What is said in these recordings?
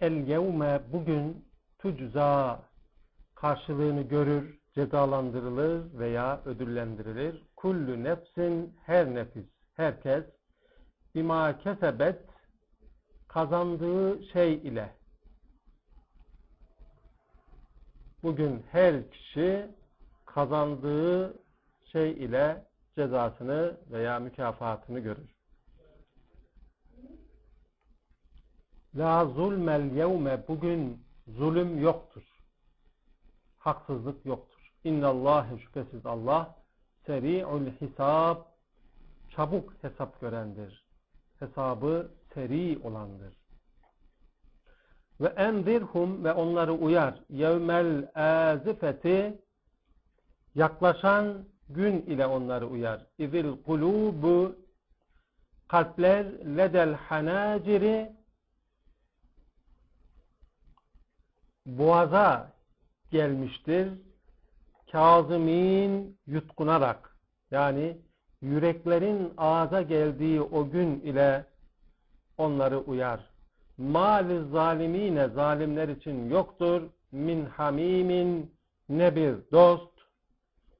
El yevme bugün tucza karşılığını görür, cezalandırılır veya ödüllendirilir. Kullu nefsin her nefis, herkes bima kesebet kazandığı şey ile bugün her kişi kazandığı şey ile cezasını veya mükafatını görür. La zulmel yevme bugün zulüm yoktur. Haksızlık yoktur. İnnallâhe şüphesiz Allah seri'ul hisab çabuk hesap görendir. Hesabı seri olandır. Ve enzirhum ve onları uyar. Yevmel azifeti yaklaşan gün ile onları uyar. İzil kulubu kalpler ledel hanaciri boğaza gelmiştir. Kazımin yutkunarak yani yüreklerin ağza geldiği o gün ile onları uyar. Mali zalimine zalimler için yoktur. Min hamimin ne bir dost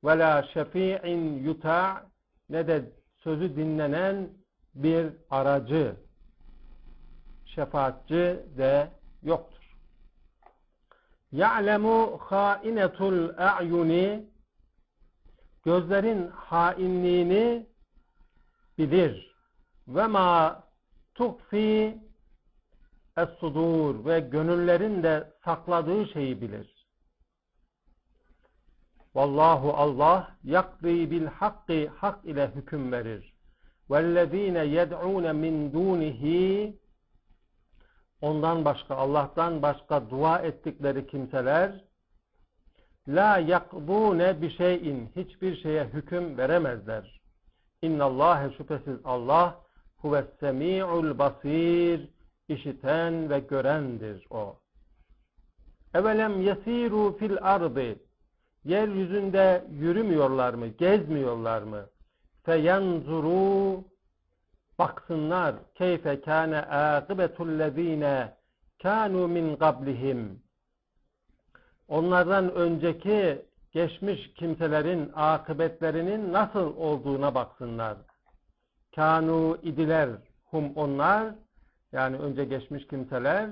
ve la şefi'in yuta ne de sözü dinlenen bir aracı şefaatçi de yoktur. Ya'lemu hainetul a'yuni gözlerin hainliğini bilir. Ve ma tuhfi es-sudur ve gönüllerin de sakladığı şeyi bilir. Vallahu Allah yakri bil hakki hak ile hüküm verir. Vellezine yed'un min dunihi ondan başka Allah'tan başka dua ettikleri kimseler la yakbune bir şeyin hiçbir şeye hüküm veremezler. İnnallâhe şüphesiz Allah huves semi'ul basir işiten ve görendir o. Evelem yesiru fil ardı yeryüzünde yürümüyorlar mı, gezmiyorlar mı? Feyanzuru baksınlar keyfe kâne âkıbetullezîne kânû min qablihim onlardan önceki geçmiş kimselerin akıbetlerinin nasıl olduğuna baksınlar. Kanu idiler hum onlar yani önce geçmiş kimseler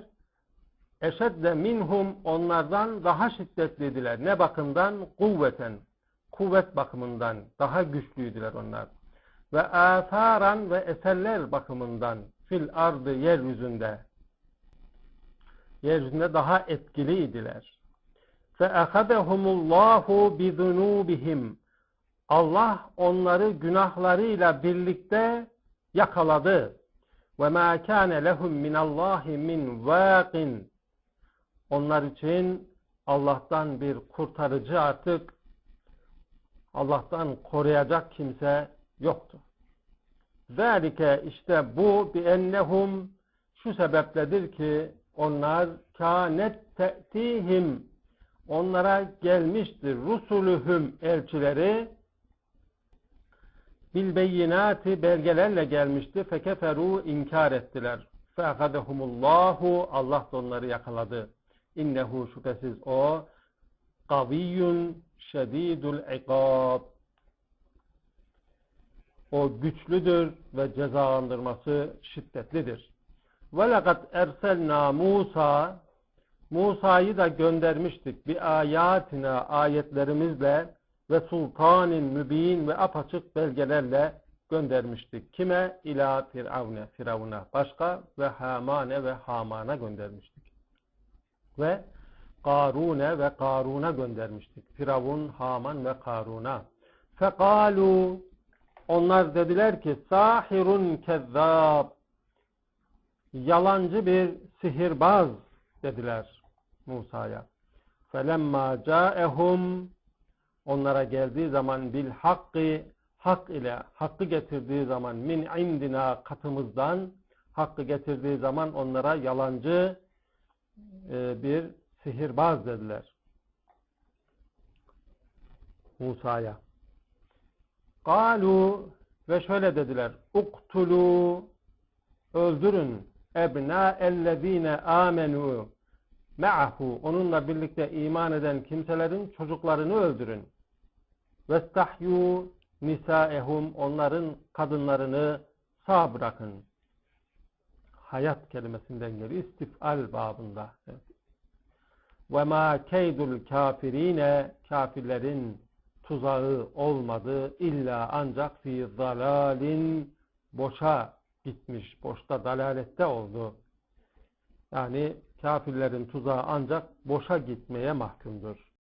eşedde minhum onlardan daha şiddetliydiler. Ne bakımdan? Kuvveten. Kuvvet bakımından daha güçlüydüler onlar Ve asaran ve eserler bakımından fil ardı yeryüzünde yeryüzünde daha etkiliydiler. فَاَخَذَهُمُ اللّٰهُ بِذُنُوبِهِمْ Allah onları günahlarıyla birlikte yakaladı. وَمَا كَانَ لَهُمْ مِنَ اللّٰهِ مِنْ وَاقٍ Onlar için Allah'tan bir kurtarıcı artık Allah'tan koruyacak kimse yoktur. Zalike işte bu bi ennehum şu sebepledir ki onlar kânet te'tihim onlara gelmiştir rusuluhum elçileri. Bil beyinati belgelerle gelmişti fekeferu inkar ettiler. Feakadehumullahu Allah da onları yakaladı. İnnehu şüphesiz o kaviyyun şedidul ikab o güçlüdür ve cezalandırması şiddetlidir. Ve lekad erselna Musa Musa'yı da göndermiştik bir ayatina ayetlerimizle ve sultanin mübin ve apaçık belgelerle göndermiştik. Kime? İla firavne, firavuna. Başka ve hamane ve hamana göndermiştik. Ve Karune ve Karun'a göndermiştik. Firavun, Haman ve Karun'a. Fekalu onlar dediler ki sahirun kezzab yalancı bir sihirbaz dediler Musa'ya. Felemma caehum onlara geldiği zaman bil hakkı hak ile hakkı getirdiği zaman min indina katımızdan hakkı getirdiği zaman onlara yalancı e, bir sihirbaz dediler. Musa'ya. Kalu ve şöyle dediler. Uktulu öldürün ebna ellezine amenu ma'ahu onunla birlikte iman eden kimselerin çocuklarını öldürün. Vestahyu nisaehum onların kadınlarını sağ bırakın. Hayat kelimesinden geliyor. İstifal babında. Ve ma keydul kafirine kafirlerin tuzağı olmadı illa ancak fi zalalin boşa gitmiş, boşta dalalette oldu. Yani kafirlerin tuzağı ancak boşa gitmeye mahkumdur.